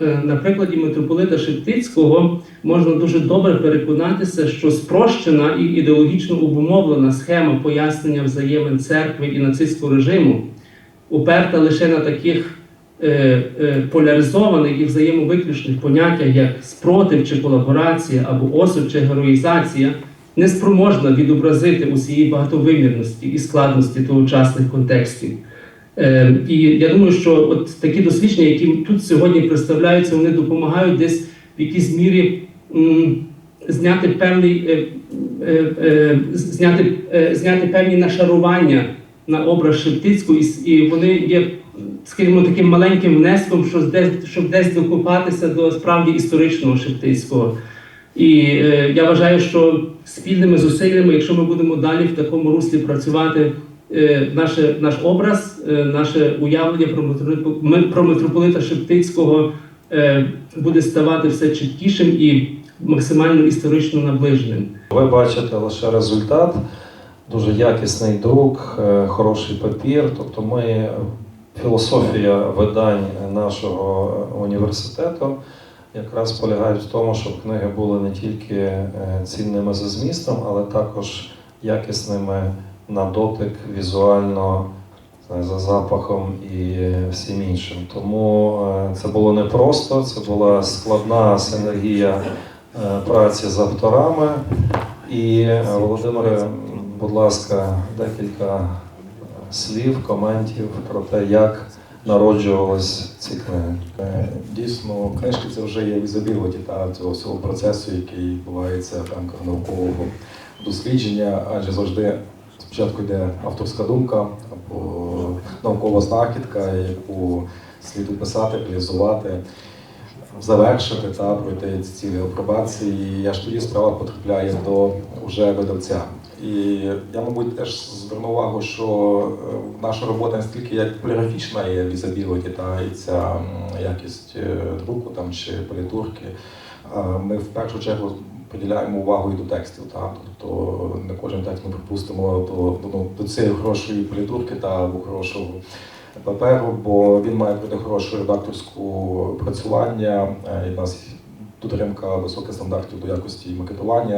Е, На прикладі митрополита Шептицького можна дуже добре переконатися, що спрощена і ідеологічно обумовлена схема пояснення взаємин церкви і нацистського режиму уперта лише на таких е, е, поляризованих і взаємовиключних поняттях, як спротив чи колаборація, або осуд чи героїзація, не спроможна відобразити усієї багатовимірності і складності тогочасних контекстів. Е, і я думаю, що от такі дослідження, які тут сьогодні представляються, вони допомагають десь в якійсь мірі зняти певний е, е, зняти, зняти певні нашарування на образ Шептицького, і, вони є, скажімо, таким маленьким внеском, що десь, щоб десь докопатися до справді історичного Шептицького. І е, я вважаю, що спільними зусиллями, якщо ми будемо далі в такому руслі працювати, наше, наш образ, е, наше уявлення про митрополита, про митрополита Шептицького е, буде ставати все чіткішим і максимально історично наближеним. Ви бачите лише результат, дуже якісний друк, е, хороший папір. Тобто ми філософія видань нашого університету якраз полягає в тому, щоб книги були не тільки е, цінними за змістом, але також якісними на дотик візуально. За запахом і всім іншим. Тому е, це було непросто, це була складна синергія е, праці з авторами. І е, Володимире, будь ласка, декілька слів, коментів про те, як народжувались ці книги. Дійсно, книжки це вже є візабілоті та цього всього процесу, який відбувається в рамках наукового дослідження, адже завжди спочатку йде авторська думка або наукова знахідка, яку слід описати, реалізувати, завершити та пройти ці цілі апробації. І аж тоді справа потрапляє до вже видавця. І я, мабуть, теж зверну увагу, що е, наша робота не стільки як поліграфічна є візабілоті, та і ця якість е, друку там чи політурки. Ми в першу чергу приділяємо увагу і до текстів. Та? Тобто не кожен текст ми припустимо до, ну, до цієї хорошої політурки та хорошого паперу, бо він має бути хорошу редакторську працювання. Е, І в нас дотримка високих стандартів до якості макетування.